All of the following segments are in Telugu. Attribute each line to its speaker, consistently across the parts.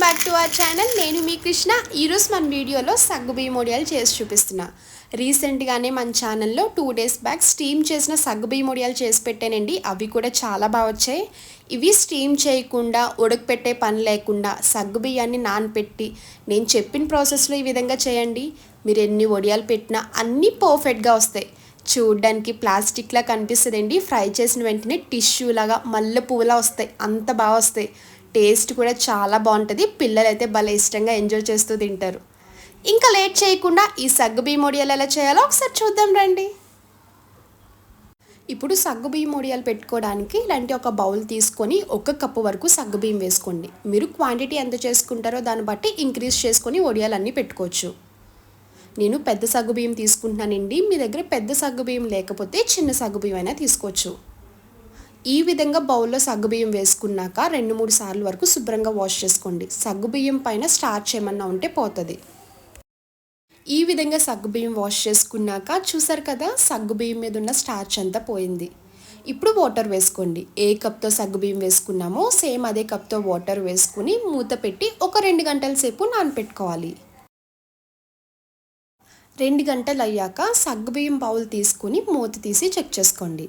Speaker 1: బ్యాక్ టు అవర్ ఛానల్ నేను మీ కృష్ణ. ఈరోజు మన వీడియోలో సగ్గుబియ్యం ఒడియాలు చేసి చూపిస్తున్నా. రీసెంట్గానే మన ఛానల్లో టూ డేస్ బ్యాక్ స్టీమ్ చేసిన సగ్గుబియ్యం ఒడియాలు చేసి పెట్టానండి. అవి కూడా చాలా బాగా వచ్చాయి. ఇవి స్టీమ్ చేయకుండా ఉడకపెట్టే పని లేకుండా సగ్గుబియ్యాన్ని నానపెట్టి నేను చెప్పిన ప్రాసెస్లో ఈ విధంగా చేయండి. మీరు ఎన్ని వడియాలు పెట్టినా అన్నీ పర్ఫెక్ట్గా వస్తాయి. చూడ్డానికి ప్లాస్టిక్లా కనిపిస్తుందండి. ఫ్రై చేసిన వెంటనే టిష్యూ లాగా మల్లె పువ్వులా వస్తాయి. అంత బాగా వస్తాయి. టేస్ట్ కూడా చాలా బాగుంటుంది. పిల్లలు అయితే భలే ఇష్టంగా ఎంజాయ్ చేస్తూ తింటారు. ఇంకా లేట్ చేయకుండా ఈ సగ్గు బియ్యం ఒడియాలు ఎలా చేయాలో ఒకసారి చూద్దాం రండి. ఇప్పుడు సగ్గు బియ్యం ఒడియాలు పెట్టుకోవడానికి ఇలాంటి ఒక బౌల్ తీసుకొని ఒక కప్పు వరకు సగ్గు బియ్యం వేసుకోండి. మీరు క్వాంటిటీ ఎంత చేసుకుంటారో దాన్ని బట్టి ఇంక్రీజ్ చేసుకొని ఒడియాలన్నీ పెట్టుకోవచ్చు. నేను పెద్ద సగ్గు బియ్యం తీసుకుంటున్నానండి. మీ దగ్గర పెద్ద సగ్గు బియ్యం లేకపోతే చిన్న సగ్గు బియ్యం అయినా తీసుకోవచ్చు. ఈ విధంగా బౌల్లో సగ్గుబియ్యం వేసుకున్నాక రెండు మూడు సార్లు వరకు శుభ్రంగా వాష్ చేసుకోండి. సగ్గుబియ్యం పైన స్టార్చ్ ఏమన్నా ఉంటే పోతుంది. ఈ విధంగా సగ్గుబియ్యం వాష్ చేసుకున్నాక చూసారు కదా సగ్గుబియ్యం మీద ఉన్న స్టార్చ్ అంతా పోయింది. ఇప్పుడు వాటర్ వేసుకోండి. ఏ కప్తో సగ్గుబియ్యం వేసుకున్నామో సేమ్ అదే కప్తో వాటర్ వేసుకుని మూత పెట్టి ఒక రెండు గంటల సేపు నానపెట్టుకోవాలి. రెండు గంటలు అయ్యాక సగ్గుబియ్యం బౌల్ తీసుకుని మూత తీసి చెక్ చేసుకోండి.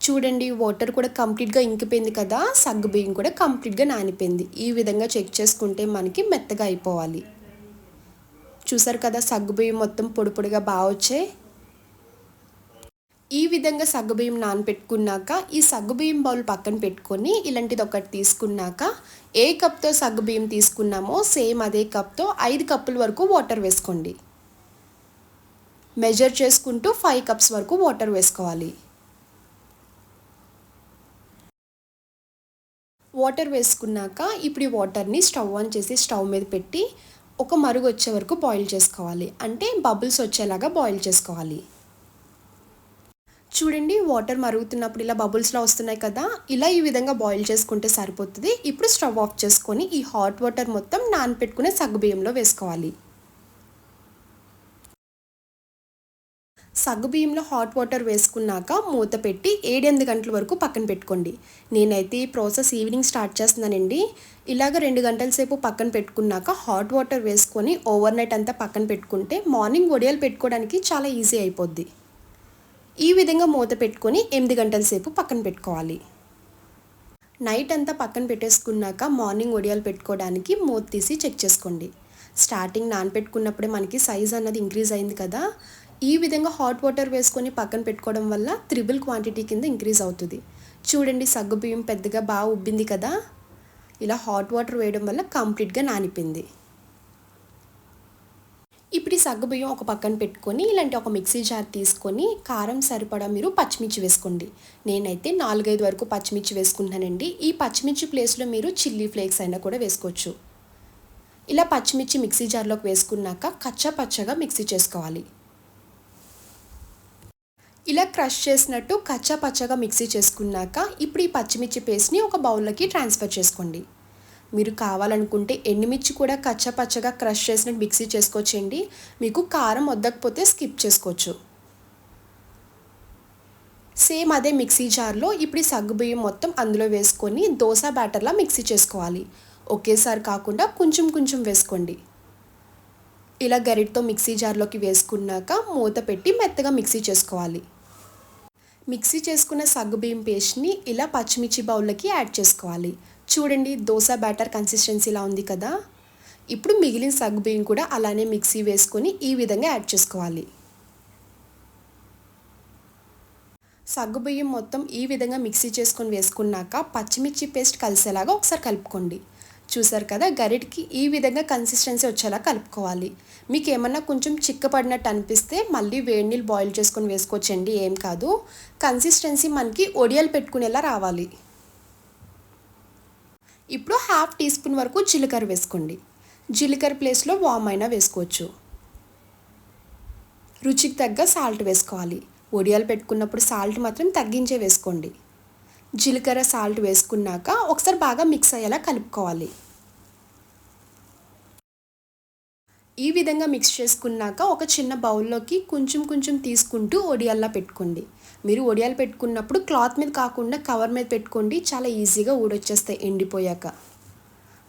Speaker 1: చూడండి వాటర్ కూడా కంప్లీట్గా ఇంకిపోయింది కదా సగ్గు బియ్యం కూడా కంప్లీట్గా నానిపోయింది. ఈ విధంగా చెక్ చేసుకుంటే మనకి మెత్తగా అయిపోవాలి. చూసారు కదా సగ్గు బియ్యం మొత్తం పొడి పొడిగా బాగా వచ్చాయి. ఈ విధంగా సగ్గుబియ్యం నానపెట్టుకున్నాక ఈ సగ్గుబియ్యం బౌల్ పక్కన పెట్టుకొని ఇలాంటిది ఒకటి తీసుకున్నాక ఏ కప్తో సగ్గుబియ్యం తీసుకున్నామో సేమ్ అదే కప్తో ఐదు కప్పుల వరకు వాటర్ వేసుకోండి. మెజర్ చేసుకుంటూ ఫైవ్ కప్స్ వరకు వాటర్ వేసుకోవాలి. వాటర్ వేసుకున్నాక ఇప్పుడు ఈ వాటర్ని స్టవ్ ఆన్ చేసి స్టవ్ మీద పెట్టి ఒక మరుగు వచ్చే వరకు బాయిల్ చేసుకోవాలి. అంటే బబుల్స్ వచ్చేలాగా బాయిల్ చేసుకోవాలి. చూడండి వాటర్ మరుగుతున్నప్పుడు ఇలా బబుల్స్లో వస్తున్నాయి కదా ఇలా ఈ విధంగా బాయిల్ చేసుకుంటే సరిపోతుంది. ఇప్పుడు స్టవ్ ఆఫ్ చేసుకొని ఈ హాట్ వాటర్ మొత్తం నానపెట్టుకునే సగ్గుబియ్యంలో వేసుకోవాలి. సగ్గుబియ్యంలో హాట్ వాటర్ వేసుకున్నాక మూత పెట్టి ఏడెనిమిది గంటల వరకు పక్కన పెట్టుకోండి. నేనైతే ఈ ప్రాసెస్ ఈవినింగ్ స్టార్ట్ చేస్తున్నానండి. ఇలాగ రెండు గంటల సేపు పక్కన పెట్టుకున్నాక హాట్ వాటర్ వేసుకొని ఓవర్ నైట్ అంతా పక్కన పెట్టుకుంటే మార్నింగ్ వడియాలు పెట్టుకోవడానికి చాలా ఈజీ అయిపోద్ది. ఈ విధంగా మూత పెట్టుకొని ఎనిమిది గంటల సేపు పక్కన పెట్టుకోవాలి. నైట్ అంతా పక్కన పెట్టేసుకున్నాక మార్నింగ్ వడియాలు పెట్టుకోవడానికి మూత తీసి చెక్ చేసుకోండి. స్టార్టింగ్ నానపెట్టుకున్నప్పుడే మనకి సైజ్ అన్నది ఇంక్రీజ్ అయింది కదా. ఈ విధంగా హాట్ వాటర్ వేసుకొని పక్కన పెట్టుకోవడం వల్ల త్రిబుల్ క్వాంటిటీ కింద ఇంక్రీజ్ అవుతుంది. చూడండి సగ్గుబియ్యం పెద్దగా బాగా ఉబ్బింది కదా? ఇలా హాట్ వాటర్ వేయడం వల్ల కంప్లీట్గా నానిపోయింది. ఇప్పుడు ఈ సగ్గుబియ్యం ఒక పక్కన పెట్టుకొని ఇలాంటి ఒక మిక్సీ జార్ తీసుకొని కారం సరిపడా మీరు పచ్చిమిర్చి వేసుకోండి. నేనైతే నాలుగైదు వరకు పచ్చిమిర్చి వేసుకుంటానండి ఈ పచ్చిమిర్చి ప్లేస్లో మీరు చిల్లీ ఫ్లేక్స్ అయినా కూడా వేసుకోవచ్చు. ఇలా పచ్చిమిర్చి మిక్సీ జార్లోకి వేసుకున్నాక కచ్చా పచ్చగా మిక్సీ చేసుకోవాలి. ఇలా క్రష్ చేసినట్టు కచ్చా పచ్చగా మిక్సీ చేసుకున్నాక ఇప్పుడు ఈ పచ్చిమిర్చి పేస్ట్ని ఒక బౌల్లోకి ట్రాన్స్ఫర్ చేసుకోండి. మీరు కావాలనుకుంటే ఎండుమిర్చి కూడా కచ్చా పచ్చగా క్రష్ చేసినట్టు మిక్సీ చేసుకోవచ్చండి. మీకు కారం వద్దకపోతే స్కిప్ చేసుకోవచ్చు. సేమ్ అదే మిక్సీ జార్లో ఇప్పుడు ఈ సగ్గుబియ్యం మొత్తం అందులో వేసుకొని దోశ బ్యాటర్లా మిక్సీ చేసుకోవాలి. ఒకేసారి కాకుండా కొంచెం కొంచెం వేసుకోండి. ఇలా గరిటతో మిక్సీ జార్లోకి వేసుకున్నాక మూత పెట్టి మెత్తగా మిక్సీ చేసుకోవాలి. మిక్సీ చేసుకున్న సగ్గుబియ్యం పేస్ట్ని ఇలా పచ్చిమిర్చి బౌల్లోకి యాడ్ చేసుకోవాలి. చూడండి దోశ బ్యాటర్ కన్సిస్టెన్సీలా ఉంది కదా? ఇప్పుడు మిగిలిన సగ్గుబియ్యం కూడా అలానే మిక్సీ వేసుకొని ఈ విధంగా యాడ్ చేసుకోవాలి. సగ్గుబియ్యం మొత్తం ఈ విధంగా మిక్సీ చేసుకొని వేసుకున్నాక పచ్చిమిర్చి పేస్ట్ కలిసేలాగా ఒకసారి కలుపుకోండి. చూసారు కదా గరిటికి ఈ విధంగా కన్సిస్టెన్సీ వచ్చేలా కలుపుకోవాలి. మీకు ఏమన్నా కొంచెం చిక్కపడినట్టు అనిపిస్తే మళ్ళీ వేడి నీళ్ళు బాయిల్ చేసుకొని వేసుకోవచ్చండి ఏం కాదు. కన్సిస్టెన్సీ మనకి ఒడియాలు పెట్టుకునేలా రావాలి. ఇప్పుడు హాఫ్ టీ స్పూన్ వరకు జీలకర్ర వేసుకోండి. జీలకర్ర ప్లేస్లో వామ్ అయినా వేసుకోవచ్చు. రుచికి తగ్గ సాల్ట్ వేసుకోవాలి. ఒడియాలు పెట్టుకున్నప్పుడు సాల్ట్ మాత్రం తగ్గించే వేసుకోండి. జీలకర్ర సాల్ట్ వేసుకున్నాక ఒకసారి బాగా మిక్స్ అయ్యేలా కలుపుకోవాలి. ఈ విధంగా మిక్స్ చేసుకున్నాక ఒక చిన్న బౌల్లోకి కొంచెం కొంచెం తీసుకుంటూ ఒడియాల్లా పెట్టుకోండి. మీరు ఒడియాలు పెట్టుకున్నప్పుడు క్లాత్ మీద కాకుండా కవర్ మీద పెట్టుకోండి చాలా ఈజీగా ఊడొచ్చేస్తాయి ఎండిపోయాక.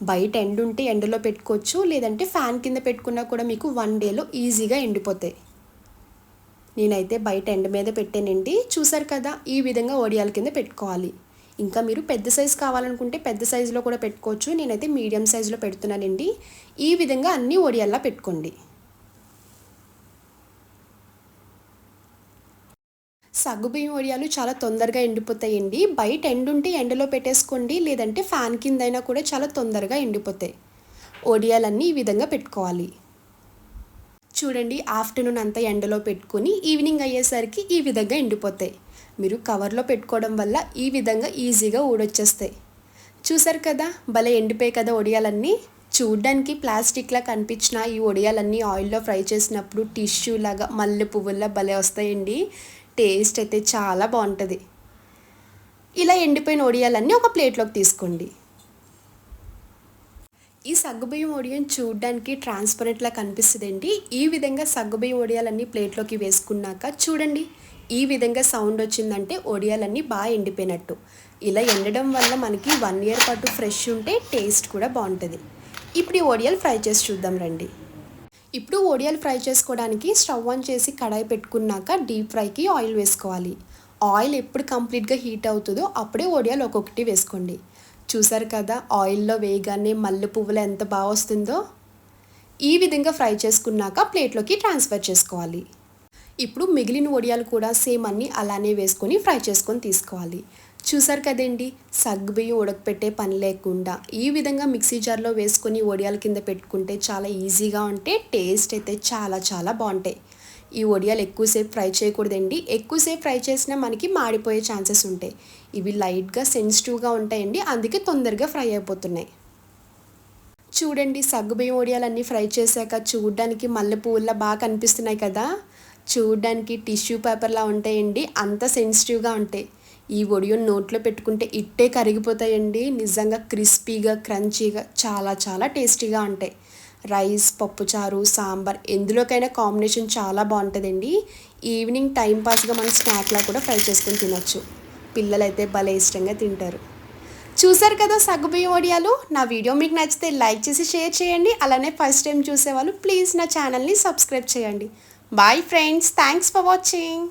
Speaker 1: బయట ఎండుంటే ఎండలో పెట్టుకోవచ్చు లేదంటే ఫ్యాన్ కింద పెట్టుకున్నా కూడా మీకు వన్ డేలో ఈజీగా ఎండిపోతాయి. నేనైతే బయట ఎండ మీద పెట్టానండి. చూసారు కదా ఈ విధంగా ఒడియాల కింద పెట్టుకోవాలి. ఇంకా మీరు పెద్ద సైజు కావాలనుకుంటే పెద్ద సైజులో కూడా పెట్టుకోవచ్చు. నేనైతే మీడియం సైజులో పెడుతున్నానండి. ఈ విధంగా అన్ని వడియాల్లా పెట్టుకోండి. సగ్గుబియ్యం ఒడియాలు చాలా తొందరగా ఎండిపోతాయండి. బయట ఎండుంటే ఎండలో పెట్టేసుకోండి. లేదంటే ఫ్యాన్ కిందైనా కూడా చాలా తొందరగా ఎండిపోతాయి. ఒడియాలన్నీ ఈ విధంగా పెట్టుకోవాలి. చూడండి ఆఫ్టర్నూన్ అంతా ఎండలో పెట్టుకొని ఈవినింగ్ అయ్యేసరికి ఈ విధంగా ఎండిపోతాయి. మీరు కవర్లో పెట్టుకోవడం వల్ల ఈ విధంగా ఈజీగా ఊడొచ్చేస్తాయి. చూసారు కదా భలే ఎండిపోయాయి కదా వడియాలన్నీ చూడ్డానికి ప్లాస్టిక్లా కనిపించిన ఈ వడియాలన్నీ ఆయిల్లో ఫ్రై చేసినప్పుడు టిష్యూ లాగా మల్లె పువ్వుల్లా భలే వస్తాయండి. టేస్ట్ అయితే చాలా బాగుంటుంది. ఇలా ఎండిపోయిన ఒడియాలన్నీ ఒక ప్లేట్లోకి తీసుకోండి. ఈ సగ్గుబియ్యం వడియం చూడడానికి ట్రాన్స్పరెంట్లా కనిపిస్తుందండి. ఈ విధంగా సగ్గుబియ్యం వడియాలన్నీ ప్లేట్లోకి వేసుకున్నాక చూడండి ఈ విధంగా సౌండ్ వచ్చిందంటే వడియాలన్నీ బాగా ఎండిపోయినట్టు. ఇలా ఎండడం వల్ల మనకి వన్ ఇయర్ పాటు ఫ్రెష్ ఉంటే టేస్ట్ కూడా బాగుంటుంది. ఇప్పుడు ఈ వడియాలు ఫ్రై చేసి చూద్దాం రండి. ఇప్పుడు వడియాలు ఫ్రై చేసుకోవడానికి స్టవ్ ఆన్ చేసి కడాయి పెట్టుకున్నాక డీప్ ఫ్రైకి ఆయిల్ వేసుకోవాలి. ఆయిల్ ఎప్పుడు కంప్లీట్గా హీట్ అవుతుందో అప్పుడే వడియాలు ఒక్కొక్కటి వేసుకోండి. చూసారు కదా ఆయిల్లో వేయగానే మల్లె పువ్వులు ఎంత బాగా వస్తుందో? ఈ విధంగా ఫ్రై చేసుకున్నాక ప్లేట్లోకి ట్రాన్స్ఫర్ చేసుకోవాలి. ఇప్పుడు మిగిలిన వడియాలు కూడా సేమ్ అన్నీ అలానే వేసుకొని ఫ్రై చేసుకొని తీసుకోవాలి. చూసారు కదండి సగ్గుబియ్యం ఉడకపెట్టే పని లేకుండా ఈ విధంగా మిక్సీ జార్లో వేసుకొని వడియాల కింద పెట్టుకుంటే చాలా ఈజీగా ఉంటే టేస్ట్ అయితే చాలా చాలా బాగుంటాయి. ఈ వడియాలు ఎక్కువసేపు ఫ్రై చేయకూడదండి. ఎక్కువసేపు ఫ్రై చేసినా మనకి మాడిపోయే ఛాన్సెస్ ఉంటాయి. ఇవి లైట్గా సెన్సిటివ్గా ఉంటాయండి. అందుకే తొందరగా ఫ్రై అయిపోతున్నాయి. చూడండి సగ్గుబియ్యం వడియాలన్నీ ఫ్రై చేశాక చూడడానికి మల్లె బాగా కనిపిస్తున్నాయి కదా? చూడడానికి టిష్యూ పేపర్లా ఉంటాయండి. అంత సెన్సిటివ్గా ఉంటాయి. ఈ వడియం నోట్లో పెట్టుకుంటే ఇట్టే కరిగిపోతాయండి. నిజంగా క్రిస్పీగా క్రంచీగా చాలా చాలా టేస్టీగా ఉంటాయి. రైస్ పప్పుచారు సాంబార్ ఎందులోకైనా కాంబినేషన్ చాలా బాగుంటుందండి. ఈవినింగ్ టైం పాస్గా మనం స్నాక్లా కూడా ఫ్రై చేసుకొని తినొచ్చు. పిల్లలైతే భలే ఇష్టంగా తింటారు. చూసారు కదా సగ్గుబియ్యం వడియాలు? నా వీడియో మీకు నచ్చితే లైక్ చేసి షేర్ చేయండి. అలానే ఫస్ట్ టైం చూసేవాళ్ళు ప్లీజ్ నా ఛానల్ని సబ్స్క్రైబ్ చేయండి. Bye friends thanks for watching.